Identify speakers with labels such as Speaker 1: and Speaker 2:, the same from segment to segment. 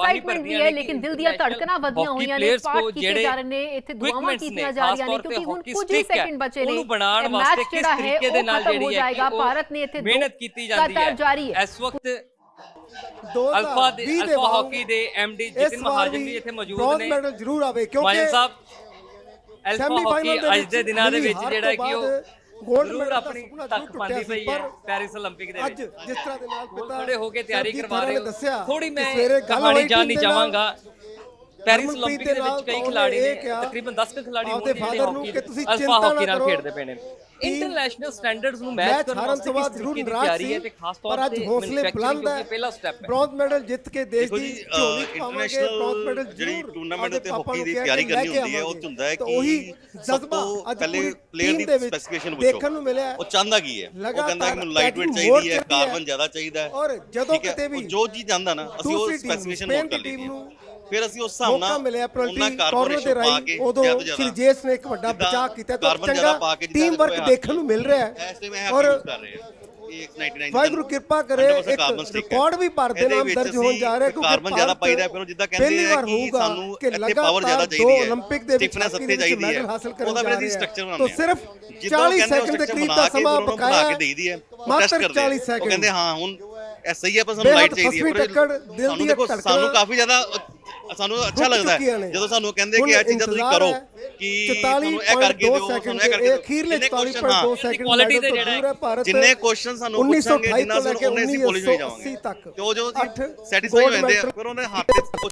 Speaker 1: Excitement ਵੀ ਹੈ ਲੇਕਿਨ ਦਿਲ ਦੀਆਂ ਧੜਕਨਾਂ ਵਧੀਆਂ ਹੋਈਆਂ ਨੇ ਪਾਰਟ ਕੀਤੇ ਜਾ ਰਹੇ ਨੇ ਇੱਥੇ ਦੁਆਵਾਂ ਕੀਤੀਆਂ ਜਾ ਰਹੀਆਂ ਨੇ ਕਿਉਂਕਿ ਹੁਣ ਕੁਝ ਹੀ ਸੈਕਿੰਡ ਬਚੇ ਨੇ।
Speaker 2: ਉਹਨੂੰ ਬਣਾਉਣ ਵਾਸਤੇ ਕਿਸ ਤਰੀਕੇ ਦੇ ਨਾਲ ਜਿਹੜੀ ਹੈ
Speaker 1: ਭਾਰਤ ਨੇ ਇੱਥੇ
Speaker 2: ਮਿਹਨਤ ਕੀਤੀ ਜਾਂਦੀ ਹੈ। ਇਸ ਵਕਤ ਅਲਫਾ ਦੇ ਹਾਕੀ ਦੇ ਐਮਡੀ ਜਿਤਨ ਮਹਾਜਨ
Speaker 3: ਵੀ
Speaker 2: ਇੱਥੇ ਮੌਜੂਦ ਨੇ।
Speaker 3: ਮੈਡਲ ਜ਼ਰੂਰ ਆਵੇ ਕਿਉਂਕਿ
Speaker 2: ਮਾਜਨ ਸਾਹਿਬ ਅੱਜ ਦੇ ਦੇ ਵਿੱਚ ਜਿਹੜਾ ਕਿ ਉਹ
Speaker 3: ਗੋਲਡ ਮੈਡਲ
Speaker 2: ਆਪਣੀ ਸੁਪਨਾ ਜ਼ਰੂਰ ਤੱਕ ਟੁੱਟਿਆ ਪਈ ਹੈ ਪੈਰਿਸ 올림픽 ਦੇ
Speaker 3: ਅੱਜ ਜਿਸ ਤਰ੍ਹਾਂ ਦੇ ਨਾਲ ਪਿਤਾ
Speaker 2: ਖੜੇ ਹੋ ਕੇ ਤਿਆਰੀ ਕਰਵਾ ਰਹੇ ਥੋੜੀ ਮੈਂ
Speaker 3: ਸਵੇਰੇ
Speaker 2: ਕਹਾਣੀ
Speaker 3: ਹੋਈ
Speaker 2: ਚਾਹਾਂਗਾ। ਪੈਰਿਸ 올림픽
Speaker 3: ਦੇ
Speaker 2: ਵਿੱਚ ਕਈ ਖਿਡਾਰੀ ਨੇ ਤਕਰੀਬਨ 10 ਕੁ ਖਿਡਾਰੀ ਹੋਣਗੇ
Speaker 3: ਫਾਦਰ ਨੂੰ ਕਿ ਤੁਸੀਂ ਚਿੰਤਾ ਨਾ ਕਰੋ।
Speaker 2: ਖੇਡਦੇ ਪਏ ਇੰਟਰਨੈਸ਼ਨਲ ਸਟੈਂਡਰਡਸ ਨੂੰ ਮੈਚ ਕਰਨ ਵਾਸਤੇ ਵੀ
Speaker 3: ਜ਼ਰੂਰ ਨਿਰਾਸ਼ ਸੀ ਪਰ ਅੱਜ ਹੌਸਲੇ ਬੁਲੰਦ ਹੈ। ਬ੍ਰੌਂਜ਼ ਮੈਡਲ ਜਿੱਤ ਕੇ ਦੇਸ਼ ਦੀ ਝੋਲੀ ਪਾਵਾਂਗੇ ਬ੍ਰੌਂਜ਼ ਮੈਡਲ
Speaker 4: ਜਿਹੜੀ ਟੂਰਨਾਮੈਂਟ ਤੇ ਹਾਕੀ ਦੀ ਤਿਆਰੀ ਕਰਨੀ ਹੁੰਦੀ ਹੈ ਉਹ ਚ ਹੁੰਦਾ ਹੈ ਕਿ
Speaker 3: ਉਹੀ ਜਜ਼ਬਾ ਅੱਜ
Speaker 4: ਪਹਿਲੇ ਪਲੇਅਰ ਦੀ ਸਪੈਸੀਫਿਕੇਸ਼ਨ ਪੁੱਛੋ।
Speaker 3: ਦੇਖਣ ਨੂੰ ਮਿਲਿਆ
Speaker 4: ਉਹ ਚਾਹੁੰਦਾ ਕੀ ਹੈ? ਉਹ ਕਹਿੰਦਾ ਕਿ ਮੈਨੂੰ ਲਾਈਟ ਵੇਟ ਚਾਹੀਦੀ ਹੈ ਕਾਰਬਨ ਜ਼ਿਆਦਾ ਚਾਹੀਦਾ ਹੈ।
Speaker 3: ਔਰ ਜਦੋਂ ਕਿਤੇ ਵੀ
Speaker 4: ਜੋ ਚੀਜ਼ ਜਾਂਦਾ ਨਾ ਅਸੀਂ ਉਹ ਸਪੈਸੀਫਿਕੇਸ਼ਨ ਨੋਟ ਕਰ
Speaker 3: ਲਈਏ
Speaker 4: ਫਿਰ ਅਸੀਂ ਉਸ ਹਿਸਾਬ ਨਾਲ ਮੌਕਾ
Speaker 3: ਮਿਲਿਆ
Speaker 4: ਪੈਨਲਟੀ
Speaker 3: ਕਾਰਨਰ ਦੇ ਰਾਈ ਉਦੋਂ ਸ੍ਰੀ ਜੇਸ ਨੇ ਇੱਕ ਵੱਡਾ ਬਚਾਅ ਕੀਤਾ ਤਾਂ ਚੰਗਾ ਟੀਮ ਵਰਕ ਦੇਖਣ ਨੂੰ ਮਿਲ ਰਿਹਾ ਹੈ। ਔਰ ਵਾਹਿਗੁਰੂ ਕਿਰਪਾ ਕਰੇ ਇੱਕ ਰਿਕਾਰਡ ਵੀ ਭਾਰਤ ਦੇ ਨਾਮ ਦਰਜ ਹੋਣ ਜਾ ਰਿਹਾ
Speaker 4: ਕਿਉਂਕਿ ਕਾਰਬਨ ਜ਼ਿਆਦਾ ਪਾਈ ਰਿਹਾ ਫਿਰ ਜਿੱਦਾਂ ਕਹਿੰਦੇ ਆ ਕਿ ਸਾਨੂੰ ਇੱਥੇ ਪਾਵਰ ਜ਼ਿਆਦਾ ਚਾਹੀਦੀ ਹੈ।
Speaker 3: 올림픽 ਦੇ ਵਿੱਚ ਫਿਟਨੈਸ
Speaker 4: ਇੱਥੇ ਚਾਹੀਦੀ ਹੈ। ਉਹਦਾ
Speaker 3: ਵੀ
Speaker 4: ਅਸੀਂ ਸਟਰਕਚਰ ਬਣਾਉਂਦੇ
Speaker 3: ਤਾਂ
Speaker 4: ਸਿਰਫ
Speaker 3: 40 ਸੈਕਿੰਡ ਦੇ ਕਰੀਬ ਦਾ ਸਮਾਂ ਬਕਾਇਆ
Speaker 4: ਹੈ।
Speaker 3: ਮਾਤਰ 40 ਸੈਕਿੰਡ ਉਹ
Speaker 4: ਕਹਿੰਦੇ ਹਾਂ ਹੁਣ ਇਹ ਸਹੀ ਹੈ ਪਰ ਸਾਨੂੰ ਲਾਈਟ ਚਾਹੀਦੀ ਹੈ।
Speaker 3: ਪਰ
Speaker 4: ਸਾਨੂੰ ਕਾਫੀ ਜ਼ਿਆਦਾ ਸਾਨੂੰ ਅੱਛਾ ਲੱਗਦਾ ਹੈ। ਜਦੋਂ ਸਾਨੂੰ ਕਹਿੰਦੇ ਕਿ ਇਹ ਚੀਜ਼ਾਂ ਤੁਸੀਂ ਕਰੋ ਕਿ ਤੁਹਾਨੂੰ ਇਹ ਕਰਕੇ ਦਿਓ ਸਾਨੂੰ ਇਹ ਕਰਕੇ ਦਿਓ।
Speaker 3: ਅਖੀਰਲੇ 44.2 ਸੈਕਿੰਡ ਕੁਆਲਿਟੀ
Speaker 2: ਜਿਹੜਾ
Speaker 3: ਹੈ। ਭਾਰਤ
Speaker 4: ਜਿੰਨੇ ਕੁਐਸਚਨ ਸਾਨੂੰ ਪੁੱਛਾਂਗੇ ਜਿੰਨਾ ਸਾਨੂੰ ਉਹਨੇ ਅਸੀਂ ਕਾਲਜ ਵਿੱਚ ਜਾਵਾਂਗੇ। ਜੋ
Speaker 3: ਜੋ
Speaker 4: ਸੈਟੀਸਫਾਈ ਹੁੰਦੇ ਆ ਫਿਰ ਉਹਨੇ ਹੱਥ ਤੇ ਉਹ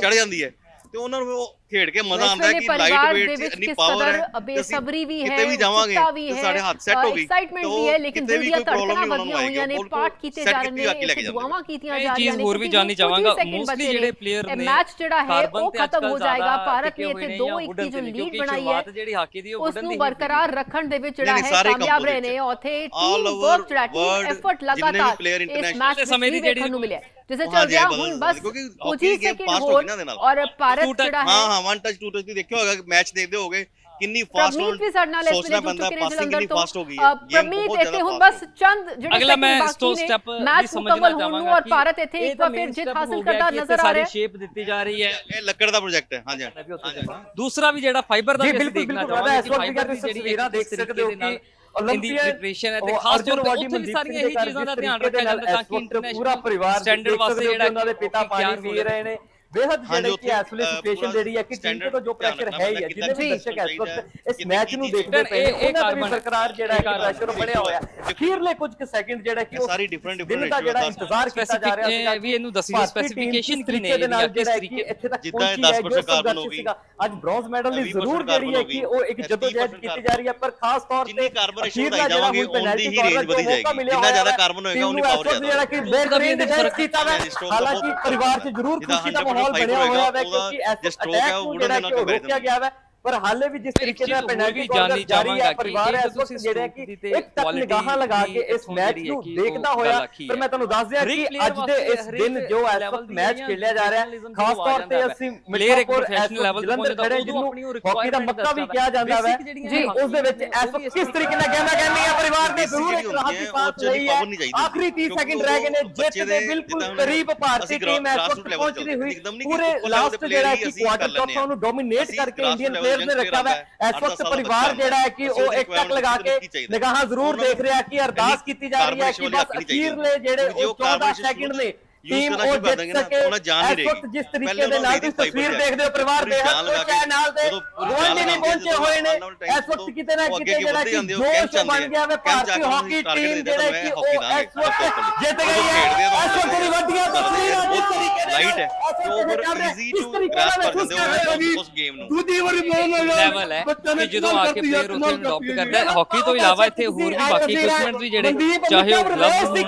Speaker 4: ਚੜ ਜਾਂਦੀ ਹੈ। ਤੇ ਉਹਨਾਂ ਨੂੰ ਖੇਡ ਕੇ ਮਜ਼ਾ ਆਉਂਦਾ ਕਿ ਲਾਈਟ ਵੇਟ ਇੰਨੀ ਪਾਵਰ ਹੈ
Speaker 1: ਬੇਸਬਰੀ ਵੀ ਹੈ
Speaker 4: ਕਿਤੇ ਵੀ ਜਾਵਾਂਗੇ ਤੇ ਸਾਡੇ ਹੱਥ ਸੈੱਟ ਹੋ ਗਈ
Speaker 1: ਐਕਸਾਈਟਮੈਂਟ ਵੀ ਹੈ ਲੇਕਿਨ ਦਿਲ ਦੀਆਂ ਧੜਕਣਾਂ ਵਧੀਆਂ ਹੋਈਆਂ ਨੇ ਪਾਰਟ ਕੀਤੇ ਜਾ ਰਹੇ ਨੇ ਦੁਆਵਾਂ ਕੀਤੀਆਂ ਜਾ ਰਹੀਆਂ ਨੇ ਚੀਜ਼
Speaker 2: ਹੋਰ ਵੀ
Speaker 1: ਜਾਣੀ
Speaker 2: ਚਾਹਾਂਗਾ ਮੋਸਟਲੀ ਜਿਹੜੇ ਪਲੇਅਰ ਨੇ
Speaker 1: ਮੈਚ ਜਿਹੜਾ ਹੈ ਉਹ ਖਤਮ ਹੋ ਜਾਏਗਾ ਭਾਰਤ ਨੇ ਇੱਥੇ
Speaker 2: 2-1
Speaker 1: ਦੀ
Speaker 2: ਜੋ
Speaker 1: ਲੀਡ ਬਣਾਈ ਹੈ
Speaker 2: ਜਿਹੜੀ ਹਾਕੀ ਦੀ ਉਹ
Speaker 1: ਉਸ ਨੂੰ ਬਰਕਰਾਰ ਰੱਖਣ ਦੇ ਵਿੱਚ ਜਿਹੜਾ ਹੈ ਕਾਮਯਾਬ ਰਹੇ ਨੇ ਉਥੇ ਟੀਮ ਵਰਕ ਜਿਹੜਾ ਟੀਮ ਐਫਰਟ ਲਗਾਤਾਰ ਇਸ ਮੈਚ
Speaker 2: ਦੇ ਸਮੇਂ ਦੀ ਜਿਹੜੀ
Speaker 1: ਨੂੰ ਮਿਲਿਆ ਜਿਸੇ ਚੱਲ
Speaker 4: ਗਿਆ
Speaker 1: ਹੁਣ ਬਸ ਕੁਝ ਹੀ ਸੈਕਿੰਡ ਹੋਰ ਔਰ ਭਾਰਤ ਜਿਹੜਾ
Speaker 4: ਹੈ 1 ਟੱਚ 2 ਟੱਚ ਵੀ ਦੇਖਿਆ ਹੋਗਾ ਮੈਚ ਦੇਖਦੇ ਹੋਗੇ ਕਿੰਨੀ ਫਾਸਟ ਹੋ
Speaker 1: ਪ੍ਰਮੀਤ ਵੀ ਸਾਡੇ ਨਾਲ ਇਸ ਵੇਲੇ ਜੁੜ ਚੁੱਕੇ ਨੇ ਜਲੰਧਰ ਤੋਂ। ਪ੍ਰਮੀਤ ਇੱਥੇ ਹੁਣ ਬਸ ਚੰਦ ਜਿਹੜੇ
Speaker 2: ਅਗਲਾ ਮੈਂ ਸਟੋ ਸਟੈਪ
Speaker 1: ਵੀ ਸਮਝਣਾ ਚਾਹਾਂਗਾ ਔਰ ਭਾਰਤ ਇੱਥੇ ਇੱਕ ਵਾਰ ਫਿਰ ਜਿੱਤ ਹਾਸਲ ਕਰਦਾ ਨਜ਼ਰ ਆ ਰਿਹਾ ਹੈ।
Speaker 2: ਸ਼ੇਪ ਦਿੱਤੀ ਜਾ ਰਹੀ ਹੈ।
Speaker 4: ਇਹ ਲੱਕੜ ਦਾ ਪ੍ਰੋਜੈਕਟ ਹੈ ਹਾਂਜੀ।
Speaker 2: ਦੂਸਰਾ ਵੀ ਜਿਹੜਾ ਫਾਈਬਰ ਦਾ ਵੀ ਦੇਖਣਾ ਚਾਹਾਂਗਾ
Speaker 5: ਕਿ
Speaker 2: ਫਾਈਬਰ
Speaker 5: ਦੀ
Speaker 2: ਜਿਹੜੀ
Speaker 5: ਤਸਵੀਰਾਂ ਦੇਖ ਸਕਦੇ ਹੋ ਕਿ ਓਲੰਪੀਅਨ
Speaker 2: ਲਿਟਰੇਸ਼ਨ ਹੈ ਤੇ ਖਾਸ ਤੌਰ ਤੇ ਉੱਥੇ ਵੀ ਸਾਰੀਆਂ ਇਹੀ ਚੀਜ਼ਾਂ ਦਾ ਧਿਆਨ ਰੱਖਿਆ ਜਾਂਦਾ ਤਾਂ ਕਿ ਇੰਟਰਨੈਸ਼ਨਲ
Speaker 5: ਪੂਰਾ ਪਰਿਵਾਰ
Speaker 2: ਸਟੈਂਡਰਡ ਵਾਸਤੇ ਜਿਹੜਾ
Speaker 5: ਉਹਨਾਂ ਦੇ ਪਿਤਾ ਪਾਣੀ ਪੀ ਰਹੇ ਨੇ।
Speaker 4: ਬੇहद
Speaker 5: ਜਿਹੜੀ ਕਿ
Speaker 4: ਇਸ
Speaker 5: ਸਿਚੁਏਸ਼ਨ ਜਿਹੜੀ ਹੈ ਕਿ
Speaker 4: ਜਿੰਦੇ
Speaker 5: ਤੋਂ ਜੋ ਪ੍ਰੈਸ਼ਰ ਹੈ ਹੀ ਹੈ ਜਿੰਨੇ ਵੀ ਦਰਸ਼ਕ ਇਸ ਇਸ ਮੈਚ ਨੂੰ ਦੇਖਦੇ ਪਏ ਨੇ ਉਹਨਾਂ ਦਾ ਬਰਕਰਾਰ ਜਿਹੜਾ ਹੈ ਪ੍ਰੈਸ਼ਰ ਬਣਿਆ ਹੋਇਆ ਅਖੀਰਲੇ ਕੁਝ ਕੁ ਸੈਕਿੰਡ ਜਿਹੜਾ ਕਿ
Speaker 4: ਸਾਰੀ ਡਿਫਰੈਂਟ
Speaker 5: ਡਿਫਰੈਂਟ ਦਾ ਜਿਹੜਾ ਇੰਤਜ਼ਾਰ ਕੀਤਾ ਜਾ ਰਿਹਾ ਸੀ
Speaker 2: ਵੀ ਇਹਨੂੰ ਦੱਸੀ ਸਪੈਸੀਫਿਕੇਸ਼ਨ ਕੀ ਨੇ
Speaker 5: ਜਿਹੜਾ ਕਿਸ ਇੱਥੇ ਤੱਕ ਪਹੁੰਚੀ ਹੈ ਜੋ ਕਾਰਨ
Speaker 4: ਹੋ ਗਈ।
Speaker 5: ਅੱਜ ਬ੍ਰੌਂਜ਼ ਮੈਡਲ
Speaker 4: ਲਈ
Speaker 5: ਜ਼ਰੂਰ ਜਿਹੜੀ ਹੈ ਕਿ ਉਹ ਇੱਕ ਜਦੋਜਹਿਦ ਕੀਤੀ ਜਾ ਰਹੀ ਹੈ ਪਰ ਖਾਸ ਤੌਰ ਤੇ
Speaker 4: ਅਖੀਰ ਦਾ
Speaker 5: ਜਿਹੜਾ ਹੁਣ
Speaker 4: ਹੀ ਰੇਂਜ ਵਧੀ ਜਾਏਗੀ। ਜਿੰਨਾ ਜ਼ਿਆਦਾ ਕਾਰਬਨ ਹੋਏਗਾ ਉਨੀ
Speaker 5: ਪਾਵਰ
Speaker 4: ਜ਼ਿਆਦਾ
Speaker 5: ਜਿਹੜਾ ਕਿ ਬੇਹਤਰੀਨ ਡਿਫੈਂਸ ਕੀਤਾ ਹੈ ਹਾਲਾਂਕਿ ਪਰਿਵਾਰ 'ਚ ਜ਼ਰੂਰ ਖੁਸ਼ੀ ਦਾ ਮਾਹੌਲ ਬਣਿਆ ਹੋਇਆ ਹੈ ਕਿਉਂਕਿ ਜਿਹੜਾ ਕਿ ਰੋਕਿਆ ਗਿਆ ਹੈ ਪਰ ਹਾਲੇ ਵੀ ਜਿਸ ਤਰੀਕੇ
Speaker 2: ਨਾਲ
Speaker 5: ਪੈਨਲਟੀ ਕਾਰਨਰ ਜਾਰੀ ਹੈ ਪਰਿਵਾਰ ਹੈ
Speaker 2: ਉਸ
Speaker 5: ਜਿਹੜਾ ਕਿ ਇੱਕ
Speaker 2: ਤੱਕ
Speaker 5: ਨਿਗਾਹਾਂ ਲਗਾ ਕੇ ਇਸ ਮੈਚ ਨੂੰ ਦੇਖਦਾ ਹੋਇਆ ਪਰ ਮੈਂ ਤੁਹਾਨੂੰ ਦੱਸ ਦਿਆਂ ਕਿ ਅੱਜ ਦੇ ਇਸ ਦਿਨ ਜੋ ਇਸ ਵਕਤ ਮੈਚ ਖੇਡਿਆ ਜਾ ਰਿਹਾ ਹੈ ਖਾਸ ਤੌਰ ਤੇ ਅਸੀਂ ਮਿਲਟਪੁਰ
Speaker 2: ਪ੍ਰੋਫੈਸ਼ਨਲ ਲੈਵਲ ਤੋਂ ਪਹੁੰਚਦਾ
Speaker 5: ਜਿਹਨੂੰ ਹਾਕੀ ਦਾ ਮੱਕਾ ਵੀ ਕਿਹਾ ਜਾਂਦਾ ਹੈ। ਜੀ ਉਸ ਦੇ ਵਿੱਚ ਇਸ ਵਕਤ ਕਿਸ ਤਰੀਕੇ ਨਾਲ ਗੇਮਾਂ ਕਹਿੰਦੀ ਹੈ ਪਰਿਵਾਰ ਨੇ ਜ਼ਰੂਰ ਇੱਕ ਰਾਹਤ ਦੀ ਸਾਥ ਲਈ ਹੈ ਆਖਰੀ 30 ਸੈਕਿੰਡ ਰਹਿ ਗਏ ਨੇ ਜਿੱਤ ਦੇ ਬਿਲਕੁਲ ਕਰੀਬ ਭਾਰਤੀ ਟੀਮ ਇਸ ਵਕਤ ਪਹੁੰਚਦੀ ਹੋਈ ਪੂਰੇ ਲਾਸਟ ਜਿਹੜਾ ਕਿ ਕੁਆਟਰ ਕੱਪ ਨੂੰ ਡੋਮਿਨੇਟ ਕਰਕੇ ਇੰਡੀਅਨ ਅਵੇਅਰ ਨੇ ਰੱਖਿਆ
Speaker 4: ਹੈ।
Speaker 5: ਇਸ ਵਕਤ ਪਰਿਵਾਰ ਜਿਹੜਾ ਹੈ ਕਿ ਉਹ ਇੱਕ ਟੱਕ ਲਗਾ ਕੇ ਨਿਗਾਹਾਂ ਜ਼ਰੂਰ ਦੇਖ ਰਿਹਾ ਕਿ ਅਰਦਾਸ ਕੀਤੀ ਜਾ ਰਹੀ ਹੈ ਕਿ ਬਸ ਅਖੀਰਲੇ ਜਿਹੜੇ ਉਹ 14 ਸੈਕਿੰਡ ਨੇ ਟੀਮ ਉਹ ਜਿੱਤ ਸਕੇ ਐਸੋਟ ਜਿਸ ਤਰੀਕੇ ਦੇ ਨਾਲ ਤੁਸੀਂ ਤਸਵੀਰ ਦੇਖਦੇ ਹੋ ਪਰਿਵਾਰ ਦੇ ਹੱਥ ਤੋਂ ਚਾਹ ਨਾਲ ਦੇ ਗੋਲਡੀ ਵੀ ਪਹੁੰਚੇ ਹੋਏ ਨੇ ਐਸੋਟ ਕਿਤੇ ਨਾ ਕਿਤੇ ਜਿਹੜਾ ਕਿ ਜੋਸ਼ ਬਣ ਗਿਆ ਵੇ ਭਾਰਤੀ ਹਾਕੀ ਟੀਮ ਜਿਹੜਾ ਕਿ ਉਹ ਐਸੋਟ ਜਿੱਤ ਗਈ ਹੈ ਐਸੋਟ ਦੀ ਵਧੀਆ ਤਸਵੀਰ ਹੈ ਜਿਸ ਤਰੀਕੇ ਦੇ
Speaker 4: ਲਾਈਟ ਹੈ। ਓਵਰ ਈਜ਼ੀ ਟੂ ਗ੍ਰੈਸਪ ਕਰ ਦਿੰਦੇ ਹੋ ਉਸ ਗੇਮ ਨੂੰ
Speaker 6: ਦੂਜੀ ਵਾਰੀ
Speaker 2: ਲੈਵਲ ਹੈ ਕਿ ਜਦੋਂ ਆ ਕੇ ਪਲੇਅਰ ਉਸ ਨੂੰ। ਅਡਾਪਟ ਕਰਦਾ ਹੈ ਹਾਕੀ ਤੋਂ ਇਲਾਵਾ ਇੱਥੇ ਹੋਰ ਵੀ ਬਾਕੀ ਇਕਵਿਪਮੈਂਟ ਵੀ ਜਿਹੜੇ ਚਾਹੇ ਉਹ ਕਲੱਬ ਹੋਣ ਉਹ ਵੀ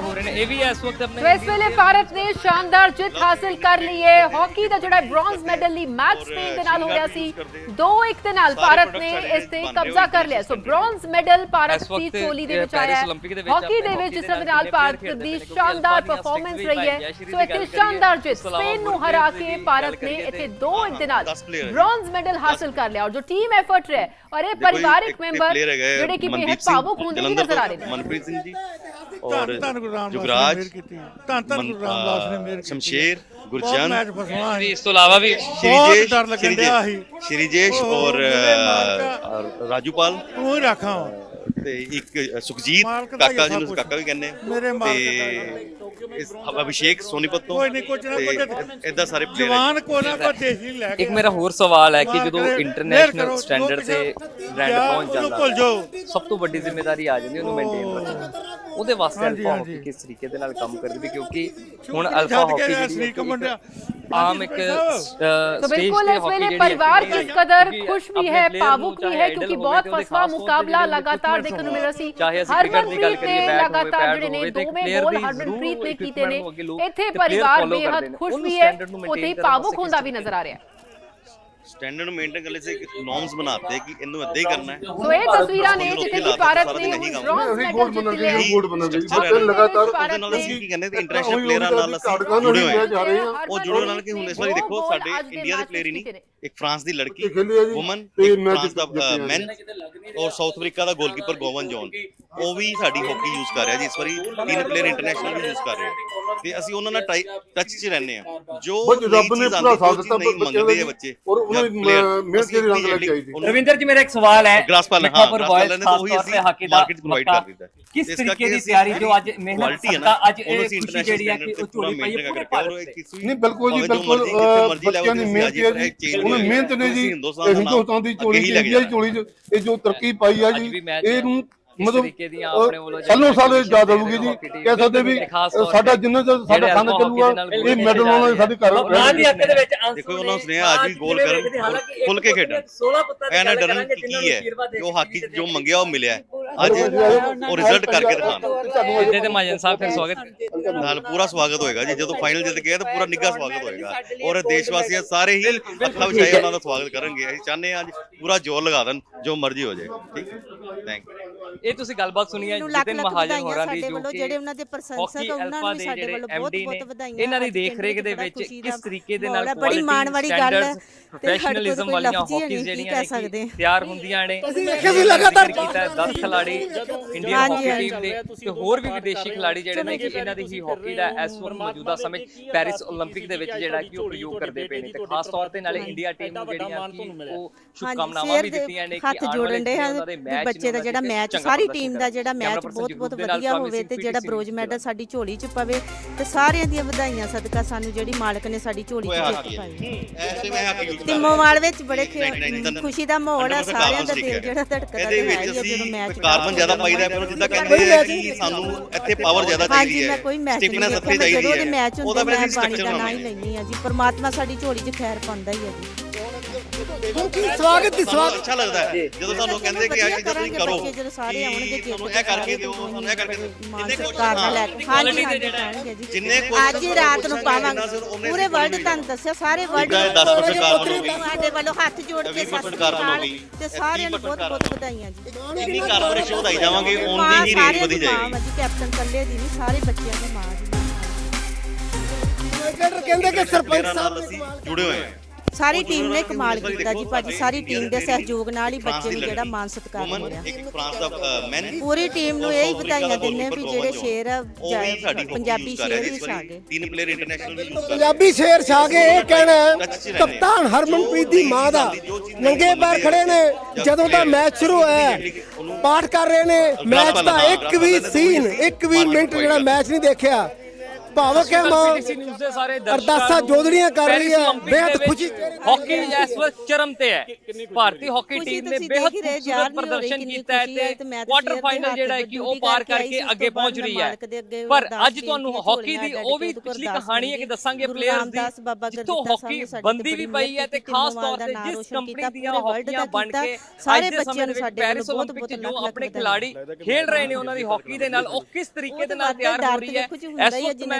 Speaker 2: ਹੋ ਰਹੇ ਨੇ ਇਹ ਵੀ ਇਸ ਵਕਤ ਆਪਣੇ
Speaker 1: ਵੇਲੇ ਭਾਰਤ ਨੇ ਸ਼ਾਨਦਾਰ ਜਿੱਤ ਹਾਸਲ ਕਰ ਲਈ ਹੈ। ਹਾਕੀ ਦਾ ਜਿਹੜਾ ਬ੍ਰੌਂਜ਼ ਮੈਡਲ ਲਈ ਮੈਚ ਸਪੇਨ ਦੇ ਨਾਲ ਹੋ ਰਿਹਾ ਸੀ। 2-1 ਦੇ ਨਾਲ ਭਾਰਤ ਨੇ ਇਸ ਤੇ ਕਬਜ਼ਾ ਕਰ ਲਿਆ। ਸੋ ਬ੍ਰੌਂਜ਼ ਮੈਡਲ ਭਾਰਤ ਦੀ ਚੋਲੀ ਦੇ ਵਿੱਚ ਆਇਆ ਹਾਕੀ ਦੇ ਵਿੱਚ
Speaker 2: ਇਸ
Speaker 1: ਦੇ ਨਾਲ ਭਾਰਤ ਦੀ ਸ਼ਾਨਦਾਰ ਪਰਫਾਰਮੈਂਸ ਰਹੀ ਹੈ। ਸੋ ਇੱਥੇ ਸ਼ਾਨਦਾਰ ਜਿੱਤ। ਸਪੇਨ ਨੂੰ ਹਰਾ ਕੇ ਭਾਰਤ ਨੇ ਇੱਥੇ 2-1 ਦੇ ਨਾਲ ਬ੍ਰੌਂਜ਼ ਮੈਡਲ ਹਾਸਿਲ ਕਰ ਲਿਆ। ਔਰ ਜੋ ਟੀਮ ਐਫਰਟ ਹੈ ਔਰ ਇਹ ਪਰਿਵਾਰਿਕ ਮੈਂਬਰ ਜਿਹੜੇ ਕਿ
Speaker 4: ਬੇਹੱਦ
Speaker 1: ਭਾਵੁਕ ਹੁੰਦੇ ਨਜ਼ਰ ਆ ਰਹੇ ਨੇ।
Speaker 4: ਮਨਪ੍ਰੀਤ ਸਿੰਘ ਜੀ।
Speaker 6: ਔਰ ਜੁਗਰਾਜ ਨੇ ਧੰਨ ਧੰਨ ਗੁਰੂ ਰਾਮਦਾਸ ਨੇ ਮਿਹਰ ਕੀਤੀ
Speaker 4: ਸ਼ਮਸ਼ੇਰ ਗੁਰਜਨ।
Speaker 6: ਮੈਚ ਫਸਵਾ
Speaker 2: ਵੀ ਇਸ ਤੋਂ ਇਲਾਵਾ ਵੀ
Speaker 6: ਬਹੁਤ
Speaker 4: ਸ਼੍ਰੀਜੇਸ਼
Speaker 6: ਡਰ ਲੱਗਣ ਡਿਆ ਸੀ।
Speaker 4: ਸ਼੍ਰੀਜੇਸ਼ ਔਰ ਰਾਜੂਪਾਲ।
Speaker 6: ਤੂੰ ਹੀ ਰੱਖਾਂ
Speaker 4: ਤੇ ਇੱਕ ਸੁਖਜੀਤ ਕਾਕਾ ਜਿਹਨੂੰ
Speaker 6: ਕੁਛ।
Speaker 4: ਕਾਕਾ ਵੀ ਕਹਿੰਦੇ।
Speaker 6: ਮੇਰੇ ਮਾਲਕ
Speaker 4: ਤੇ ਇਸ ਅਭਿਸ਼ੇਕ ਸੋਨੀਪਤ ਤੋਂ।
Speaker 6: ਕੋਈ ਨਹੀਂ, ਕੁਛ ਨਾ ਕੁਛ।
Speaker 4: ਇਦਾਂ ਸਾਰੇ ਪਲੇਅਰ
Speaker 6: ਜਵਾਨ ਕੋ ਨਾ ਕੋ ਦੇਸੀ ਲੈ ਕੇ
Speaker 2: ਇੱਕ ਮੇਰਾ ਹੋਰ ਸਵਾਲ ਹੈ ਕਿ ਜਦੋਂ ਇੰਟਰਨੈਸ਼ਨਲ ਸਟੈਂਡਰਡ
Speaker 6: ਜੋ
Speaker 2: ਤੇ ਬ੍ਰਾਂਡ
Speaker 6: ਜਾ,
Speaker 2: ਪਹੁੰਚ ਜਾਂਦਾ। ਸਭ ਤੋਂ ਵੱਡੀ ਜ਼ਿੰਮੇਵਾਰੀ ਆ ਜਾਂਦੀ ਉਹਨੂੰ ਮੇਨਟੇਨ ਰੱਖਣਾ ਉਹਦੇ ਵਾਸਤੇ ਅਲਫਾ ਹਾਕੀ ਕਿਸ ਤਰੀਕੇ ਦੇ ਨਾਲ ਕੰਮ ਕਰਦੀ ਵੀ ਕਿਉਂਕਿ ਹੁਣ ਅਲਫਾ ਹਾਕੀ ਜਿਹੜੀ
Speaker 6: ਹੈ
Speaker 2: ਆਮ ਇੱਕ
Speaker 1: तो बिल्कुल इस वेले परिवार किस कदर खुश भी है भावुक भी है क्योंकि बहुत फसवा मुकाबला लगातार देखने ਨੂੰ ਮਿਲਿਆ ਸੀ। ਹਰਮਨਪ੍ਰੀਤ ਨੇ ਲਗਾਤਾਰ ਜਿਹੜੇ ਨੇ ਦੋਵੇਂ ਗੋਲ ਹਰਮਨਪ੍ਰੀਤ ਨੇ ਕੀਤੇ ਨੇ। ਇੱਥੇ ਪਰਿਵਾਰ ਬੇहद ਖੁਸ਼ ਵੀ ਹੈ ਉੱਥੇ ਹੀ ਭਾਵੁਕ ਹੁੰਦਾ ਵੀ ਨਜ਼ਰ ਆ ਰਿਹਾ। ਹੈ
Speaker 4: ਸਟੈਂਡਰਡ ਨੂੰ ਮੇਨਟੇਨ ਕਰਨ ਲਈ ਸੇ ਨੋਰਮਸ ਬਣਾਤੇ ਕਿ ਇਹਨੂੰ ਏਦਾਂ ਹੀ ਕਰਨਾ ਹੈ।
Speaker 1: ਸੋ ਇਹ ਤਸਵੀਰਾਂ ਨੇ ਜਿੱਥੇ ਕਿ ਭਾਰਤ ਨੇ ਬ੍ਰੌਂਜ਼ ਮੈਡਲ ਜਿੱਤ ਲਿਆ ਹੈ
Speaker 3: ਗੋਲਡ ਬਣਨ ਦੀ।
Speaker 4: Structure
Speaker 3: ਲਗਾਤਾਰ
Speaker 4: ਉਹਦੇ ਨਾਲ ਅਸੀਂ ਕੀ ਕਹਿੰਦੇ ਇੰਟਰਨੈਸ਼ਨਲ ਪਲੇਅਰਾਂ ਨਾਲ ਅਸੀਂ ਜੁੜੇ ਹੋਏ ਹਾਂ।
Speaker 3: ਜਾ ਰਹੇ ਹਾਂ
Speaker 4: ਉਹ ਜੁੜੇ ਨਾਲ ਕਿ ਹੁਣ ਇਸ ਵਾਰੀ ਦੇਖੋ ਸਾਡੇ ਇੰਡੀਆ ਦੇ ਪਲੇਅਰ ਹੀ ਨਹੀਂ ਇੱਕ ਫਰਾਂਸ ਦੀ ਲੜਕੀ। ਔਮਨ ਫਰਾਂਸ ਦਾ। ਮੈਨ ਔਰ ਸਾਊਥ ਅਫਰੀਕਾ ਦਾ ਗੋਲਕੀਪਰ ਗੋਵਨ ਜੌਨ। ਉਹ ਵੀ ਸਾਡੀ ਹਾਕੀ ਯੂਜ਼ ਕਰ ਰਿਹਾ ਜੀ ਇਸ ਵਾਰੀ ਤਿੰਨ ਪਲੇਅਰ ਇੰਟਰਨੈਸ਼ਨਲ ਵੀ ਯੂਜ਼ ਕਰ ਰਹੇ ਆ। ਤੇ ਅਸੀਂ ਉਹਨਾਂ ਨਾਲ ਟੱਚ 'ਚ ਰਹਿੰਦੇ ਆ। ਜੋ
Speaker 3: ਬਸ ਰੱਬ ਨੇ ਪੂਰਾ ਸਾਥ ਦਿੱਤਾ
Speaker 4: ਆ
Speaker 3: ਦਾ
Speaker 4: ਬੱਚੇ।
Speaker 3: ਔਰ ਉਹਨਾਂ ਮਿਹਨਤ ਦੀ ਰੰਗ
Speaker 7: ਰਵਿੰਦਰ ਜੀ ਮੇਰਾ ਇੱਕ ਸਵਾਲ ਹੈ।
Speaker 4: ਗ੍ਰਾਸ ਪਾਲਨ ਹਾਂ ਪਾਲਨ ਨੇ
Speaker 7: ਖਾਸ
Speaker 4: ਉਹੀ
Speaker 7: ਤੌਰ ਤੇ
Speaker 4: ਅਸੀਂ
Speaker 7: ਹਾਕੀ ਦਾ
Speaker 4: ਮਾਰਕੀਟ ਪ੍ਰੋਵਾਈਡ। ਕਰ ਦਿੱਤਾ।
Speaker 7: ਕਿਸ ਤਰੀਕੇ ਦੀ ਤਿਆਰੀ ਜੋ ਅੱਜ ਮਿਹਨਤ
Speaker 4: ਹੈ ਨਾ,
Speaker 7: ਅੱਜ ਇਹ ਖੁਸ਼ੀ ਜਿਹੜੀ ਹੈ ਕਿ ਉਹ ਝੋਲੀ ਪਈ ਹੈ ਪੂਰੇ ਭਾਰਤ
Speaker 3: ਨਹੀਂ ਬਿਲਕੁਲ ਜੀ ਬਿਲਕੁਲ ਬੱਚਿਆਂ ਦੀ ਮਿਹਨਤ ਹੈ ਜੀ। ਉਹਨੇ। ਮਿਹਨਤ ਨੇ ਜੀ
Speaker 4: ਹਿੰਦੁਸਤਾਨ
Speaker 3: ਇਹ
Speaker 4: ਦਾ ਨਾਮ
Speaker 3: ਹਿੰਦੁਸਤਾਨ ਦੀ ਚੋਲੀ
Speaker 4: ਅੱਗੇ ਹੀ
Speaker 3: ਚ
Speaker 4: ਲੈ ਕੇ
Speaker 3: ਇੰਡੀਆ ਦੀ ਚੋਲੀ ਚ ਇਹ ਜੋ ਤਰੱਕੀ ਪਾਈ
Speaker 2: ਅੱਜ
Speaker 3: ਜੀ ਇਹਨੂੰ ਮਤਲਬ
Speaker 2: ਤਰੀਕੇ ਦੀਆਂ ਆਪਣੇ ਵੱਲੋਂ
Speaker 3: ਸਾਲੋਂ ਸਾਲ
Speaker 2: ਜਿਹੜੀ
Speaker 3: ਯਾਦ ਆਊਗੀ ਜੀ ਕਹਿ ਸਕਦੇ ਵੀ ਸਾਡਾ ਜਿੰਨਾ ਚਿਰ ਸਾਡਾ
Speaker 2: ਹਾਕੀ
Speaker 3: ਚੱਲੂਗਾ
Speaker 2: ਦੇ
Speaker 3: ਇਹ ਮੈਡਲ ਆਉਣਾ ਸਾਡੇ ਘਰ
Speaker 7: ਮਾਂ ਦੀ ਅੱਖ ਦੇ ਵਿੱਚ
Speaker 4: ਦੇਖੋ ਉਹਨਾਂ ਸੁਨੇਹਾ ਅੱਜ ਵੀ ਗੋਲ ਕਰਨ, ਖੁੱਲ ਕੇ ਖੇਡਣ।
Speaker 7: 16 ਪੁੱਤਾਂ ਦੀ
Speaker 4: ਡਰਨ
Speaker 7: ਕਰਾਂਗੇ
Speaker 4: ਕੀ ਹੈ ਜੋ
Speaker 7: ਦੇ
Speaker 4: ਹਾਕੀ ਜੋ ਮੰਗਿਆ ਉਹ ਮਿਲਿਆ ਹੈ। ਅੱਜ ਉਹ ਰਿਜ਼ਲਟ ਕਰਕੇ ਦਿਖਾਣ
Speaker 2: ਇੱਥੇ ਤੇ ਮਹਾਜਨ ਸਾਹਿਬ ਫਿਰ ਸਵਾਗਤ।
Speaker 4: ਨਾਲ ਪੂਰਾ ਸਵਾਗਤ ਹੋਏਗਾ ਜੀ ਜਦੋਂ ਫਾਈਨਲ ਜਿੱਤ ਕੇ ਤਾਂ ਪੂਰਾ ਨਿੱਘਾ ਸਵਾਗਤ ਹੋਏਗਾ। ਔਰ ਦੇਸ਼ ਵਾਸੀਆਂ ਸਾਰੇ ਹੀ ਅੱਖਾਂ ਵਿਛਾਏ ਉਹਨਾਂ ਦਾ ਸਵਾਗਤ ਕਰਨਗੇ। ਅਸੀਂ ਚਾਹੁੰਦੇ ਹਾਂ ਅੱਜ ਪੂਰਾ ਜ਼ੋਰ ਲਗਾ ਦੇਣ ਜੋ ਮਰਜ਼ੀ ਹੋ ਜਾਏ। ਠੀਕ ਥੈਂਕ ਯੂ
Speaker 2: ਇਹ ਤੁਸੀਂ ਗੱਲਬਾਤ ਸੁਣੀ ਹੈ
Speaker 8: ਨੂੰ ਲੱਖ
Speaker 2: ਜਿਤਨ
Speaker 8: ਲੱਖ
Speaker 2: ਮਹਾਜਨ
Speaker 8: ਵਧਾਈਆਂ
Speaker 2: ਹੋਰਾਂ ਦੀ
Speaker 8: ਸਾਡੇ
Speaker 2: ਜੋ
Speaker 8: ਵੱਲੋਂ
Speaker 2: ਕਿ
Speaker 8: ਜਿਹੜੇ ਉਹਨਾਂ ਦੇ ਪ੍ਰਸ਼ੰਸਕ
Speaker 2: ਹਾਕੀ
Speaker 8: ਉਹਨਾਂ ਨੂੰ ਵੀ ਸਾਡੇ ਵੱਲੋਂ ਬਹੁਤ ਬਹੁਤ ਵਧਾਈਆਂ
Speaker 2: ਇਹਨਾਂ ਦੀ ਦੇਖ ਰੇਖ ਦੇ ਵਿੱਚ ਕਿਸ ਤਰੀਕੇ ਦੇ ਨਾਲ
Speaker 8: ਬੜੀ ਮਾਣ ਵਾਲੀ ਗੱਲ ਹੈ ਤੇ
Speaker 2: ਪ੍ਰੋਫੈਸ਼ਨਲਿਜ਼ਮ ਵਾਲੀਆਂ
Speaker 8: ਲਫ਼ਜ਼ ਹੀ
Speaker 2: ਹਾਕੀਜ਼
Speaker 8: ਨਹੀਂ,
Speaker 2: ਜਿਹੜੀਆਂ
Speaker 8: ਕੀ
Speaker 2: ਨੇ
Speaker 8: ਕਹਿ ਸਕਦੇ।
Speaker 2: ਕਿ ਤਿਆਰ ਹੁੰਦੀਆਂ ਨੇ
Speaker 3: ਅਸੀਂ ਲਗਾਤਾਰ
Speaker 2: ਕੀਤਾ 10 ਖਿਲਾੜੀ ਇੰਡੀਅਨ
Speaker 8: ਹਾਂਜੀ,
Speaker 2: ਹਾਕੀ ਟੀਮ ਦੇ ਤੇ ਹੋਰ ਵੀ ਵਿਦੇਸ਼ੀ ਖਿਲਾੜੀ ਜਿਹੜੇ ਨੇ ਕਿ ਇਹਨਾਂ ਦੀ ਹੀ ਹਾਕੀ ਦਾ ਇਸ ਵਕਤ ਮੌਜੂਦਾ ਸਮੇਂ ਪੈਰਿਸ 올림픽 ਦੇ ਵਿੱਚ ਜਿਹੜਾ ਕਿ ਉਹ ਪ੍ਰਯੋਗ ਕਰਦੇ ਪਏ ਨੇ ਤੇ ਖਾਸ ਤੌਰ ਤੇ ਨਾਲੇ ਇੰਡੀਆ ਟੀਮ ਨੂੰ ਜਿਹੜੀਆਂ ਕਿ ਉਹ ਸ਼ੁਭਕਾਮਨਾਵਾਂ ਵੀ ਦਿੱਤੀਆਂ ਨੇ ਕਿ
Speaker 8: ਹੱਥ
Speaker 2: ਆਉਣ
Speaker 8: ਜੋੜਨ
Speaker 2: ਵਾਲੇ
Speaker 8: ਦੇ
Speaker 2: ਉਹਨਾਂ ਦੇ ਮੈਚ
Speaker 8: ਬੱਚੇ ਦਾ ਜਿਹੜਾ ਮੈਚ ਸਾਰੀ ਟੀਮ ਦਾ ਜਿਹੜਾ ਮੈਚ ਬਹੁਤ ਬਹੁਤ ਵਧੀਆ ਹੋਵੇ ਤੇ ਜਿਹੜਾ ਬ੍ਰੋਜ ਮੈਡਲ ਸਾਡੀ ਝੋਲੀ 'ਚ ਪਵੇ ਤੇ ਸਾਰਿਆਂ ਦੀਆਂ ਵਧਾਈਆਂ ਸਦਕਾ ਸਾਨੂੰ ਜਿਹੜੀ ਮਾਲਕ ਨੇ ਸਾਡੀ ਝੋਲੀ 'ਚ ਜਿੱਤ ਪਾਈ
Speaker 4: ਐਸੇ ਮੈਂ ਹਾਕੀ ਯੂਜ਼
Speaker 8: ਤਿੰਮੋਵਾਲ ਵਿੱਚ ਬੜੇ ਖੇ- ਖੁਸ਼ੀ ਦਾ ਮਾਹੌਲ ਹੈ ਸਾਰਿਆਂ ਦਾ ਦਿਲ ਜਿਹੜਾ ਧੜਕਦਾ
Speaker 4: ਇਹਦੇ
Speaker 8: ਤੇ ਹੈ
Speaker 4: ਵਿੱਚ
Speaker 8: ਹੀ ਹੈ ਜਦੋਂ
Speaker 4: ਅਸੀਂ
Speaker 8: ਮੈਚ
Speaker 4: ਕਾਰਬਨ ਜ਼ਿਆਦਾ ਪਾਈਦਾ ਹੈ ਪਰ ਜਿੱਦਾਂ ਕਹਿੰਦੇ ਆ ਕਿ ਸਾਨੂੰ ਇੱਥੇ ਪਾਵਰ ਜ਼ਿਆਦਾ
Speaker 8: ਹਾਂਜੀ
Speaker 4: ਚਾਹੀਦੀ
Speaker 8: ਮੈਂ
Speaker 4: ਹੈ।
Speaker 8: ਕੋਈ ਮੈਚ ਨਹੀਂ ਦੇਖਿਆ ਮੈਂ ਜਦੋਂ ਦੇ ਮੈਚ ਹੁੰਦੇ ਮੈਂ ਪਾਣੀ ਦਾ ਨਾਂ ਹੀ ਲੈਣੀ ਆ ਜੀ। ਪਰਮਾਤਮਾ ਸਾਡੀ ਝੋਲੀ 'ਚ ਖੈਰ ਪਾਉਂਦਾ ਹੀ ਹੈ ਜੀ।
Speaker 3: ਸਵਾਗਤ ਦੀ
Speaker 4: ਸਾਨੂੰ ਅੱਛਾ ਲੱਗਦਾ ਹੈ। ਜਦੋਂ ਸਾਨੂੰ ਕਹਿੰਦੇ ਕਿ ਅੱਜ ਜਦੋਂ ਤੁਸੀਂ ਕਰੋ
Speaker 8: ਜਦੋਂ ਸਾਰੇ ਆਉਣਗੇ
Speaker 4: ਕਿ ਤੁਹਾਨੂੰ ਇਹ ਕਰਕੇ ਦਿਓ ਤੁਹਾਨੂੰ ਇਹ ਕਰਕੇ ਦਿਓ। ਜਿੰਨੇ
Speaker 8: ਸਰਕਾਰ ਨਾਲ ਲੈ ਕੇ ਹਾਂਜੀ ਹਾਂਜੀ
Speaker 2: ਦੇ
Speaker 4: ਜਿੰਨੇ
Speaker 8: ਅੱਜ ਹੀ ਰਾਤ ਨੂੰ ਪਾਵਾਂਗੇ। ਪੂਰੇ ਵਰਲਡ ਤੁਹਾਨੂੰ ਦੱਸਿਆ ਸਾਰੇ ਵਰਲਡ
Speaker 4: ਇਹ 10% ਕਾਰ ਬਣੂਗੀ
Speaker 8: ਸਾਡੇ ਵੱਲੋਂ ਹੱਥ ਜੋੜ ਕੇ
Speaker 4: 20%
Speaker 8: ਸਤਿ
Speaker 4: ਕਾਰ
Speaker 8: ਸ਼੍ਰੀ ਅਕਾਲ
Speaker 4: ਬਣੂਗੀ।
Speaker 8: ਤੇ ਸਾਰਿਆਂ ਨੂੰ ਬਹੁਤ ਬਹੁਤ ਵਧਾਈਆਂ ਜੀ।
Speaker 4: ਜਿੰਨੀ ਕਾਰਪੋਰੇਸ਼ਨ ਵਧਾਈ ਜਾਵਾਂਗੇ
Speaker 8: ਮਾਂ
Speaker 4: ਓਨੀ ਹੀ ਰੇਟ ਵਧੀ
Speaker 8: ਦੀ ਮਾਂ
Speaker 4: ਜਾਏਗੀ।
Speaker 8: ਵਾ ਜੀ ਕੈਪਟਨ ਕੱਲੇ ਦੀ ਨਹੀਂ ਸਾਰੇ ਬੱਚਿਆਂ ਦੀ ਮਾਂ ਜੀ।
Speaker 3: ਕਹਿੰਦੇ ਕਿ ਸਰਪੰਚ
Speaker 4: ਅਸੀਂ ਜੁੜੇ ਹੋਏ ਹਾਂ
Speaker 8: ਸਾਰੀ ਟੀਮ ਨੇ ਕਮਾਲ ਕੀਤਾ ਜੀ ਭਾਜੀ ਸਾਰੀ ਟੀਮ ਦੇ ਸਹਿਯੋਗ ਨਾਲ ਹੀ ਬੱਚੇ ਨੂੰ ਜਿਹੜਾ ਮਾਨ ਸਤਿਕਾਰ ਮਿਲਿਆ। ਪੂਰੀ ਟੀਮ ਨੂੰ ਇਹ ਹੀ ਵਧਾਈਆਂ ਦਿੰਦੇ ਵੀ ਜਿਹੜੇ ਸ਼ੇਰ ਆ, ਜਾਏ ਪੰਜਾਬੀ ਸ਼ੇਰ ਹੀ ਛਾ ਗਏ
Speaker 4: ਤਿੰਨ ਪਲੇਅਰ ਇੰਟਰਨੈਸ਼ਨਲ
Speaker 3: ਪੰਜਾਬੀ ਸ਼ੇਰ ਛਾ ਕੇ ਇਹ ਕਹਿਣਾ ਕਪਤਾਨ ਹਰਮਨਪ੍ਰੀਤ ਦੀ ਮਾਂ ਦਾ। ਨੰਗੇ ਪੈਰ ਖੜੇ ਨੇ ਜਦੋਂ ਦਾ ਮੈਚ ਸ਼ੁਰੂ ਹੋਇਆ ਪਾਠ ਕਰ ਰਹੇ ਨੇ ਮੈਚ ਦਾ ਇੱਕ ਵੀ ਸੀਨ ਇੱਕ ਵੀ ਮਿੰਟ ਜਿਹੜਾ ਮੈਚ ਨਹੀਂ ਦੇਖਿਆ। ਭਾਵਕ ਹੈ ਮਾਂ।
Speaker 2: ਨਿਊਜ਼ ਦੇ ਸਾਰੇ ਦਰਸ਼ਕਾਂ
Speaker 3: ਅਰਦਾਸਾਂ ਜੋਦੜੀਆਂ ਕਰ ਰਹੀ ਹੈ।
Speaker 2: ਬੇहद
Speaker 3: ਖੁਸ਼ੀ।
Speaker 2: ਹਾਕੀ ਇਸ ਵਕਤ ਚਰਮ ਤੇ ਹੈ। ਭਾਰਤੀ ਹਾਕੀ ਟੀਮ ਨੇ
Speaker 8: ਬੇहद
Speaker 2: ਖੂਬਸੂਰਤ ਪ੍ਰਦਰਸ਼ਨ ਕੀਤਾ ਹੈ ਤੇ ਕੁਆਟਰ ਫਾਈਨਲ ਜਿਹੜਾ ਹੈ ਕਿ ਉਹ ਪਾਰ
Speaker 8: ਕਰਕੇ
Speaker 2: ਅੱਗੇ ਪਹੁੰਚ ਰਹੀ ਹੈ। ਪਰ ਅੱਜ ਤੁਹਾਨੂੰ ਹਾਕੀ ਦੀ ਉਹ ਵੀ ਪਿਛਲੀ ਕਹਾਣੀ ਹੈ। ਕਿ ਦੱਸਾਂਗੇ ਪਲੇਅਰਸ ਦੀ। ਜਿੱਥੋਂ ਹਾਕੀ ਬੰਦੀ ਵੀ ਪਈ ਹੈ ਤੇ ਖਾਸ ਤੌਰ ਤੇ ਜਿਸ ਕੰਪਨੀ ਦੀਆਂ ਹਾਕੀਆਂ ਬਣ ਕੇ
Speaker 8: ਸਾਰੇ ਬੱਚਿਆਂ ਨੂੰ ਸਾਡੇ
Speaker 2: ਪੈਰਿਸ ਓਲੰਪਿਕ ਜੋ ਆਪਣੇ ਖਿਲਾੜੀ ਖੇਡ ਰਹੇ ਨੇ ਉਹਨਾਂ ਦੀ ਹਾਕੀ ਦੇ ਨਾਲ ਉਹ ਕਿਸ ਤਰੀਕੇ ਦੇ ਨਾਲ ਤਿਆਰ ਹੋ ਰਹੀ ਹੈ ਇਸ ਵਕਤ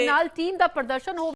Speaker 1: ਦੇ ਨਾਲ ਟੀਮ ਦਾ ਪ੍ਰਦਰਸ਼ਨ ਹੋਵੇ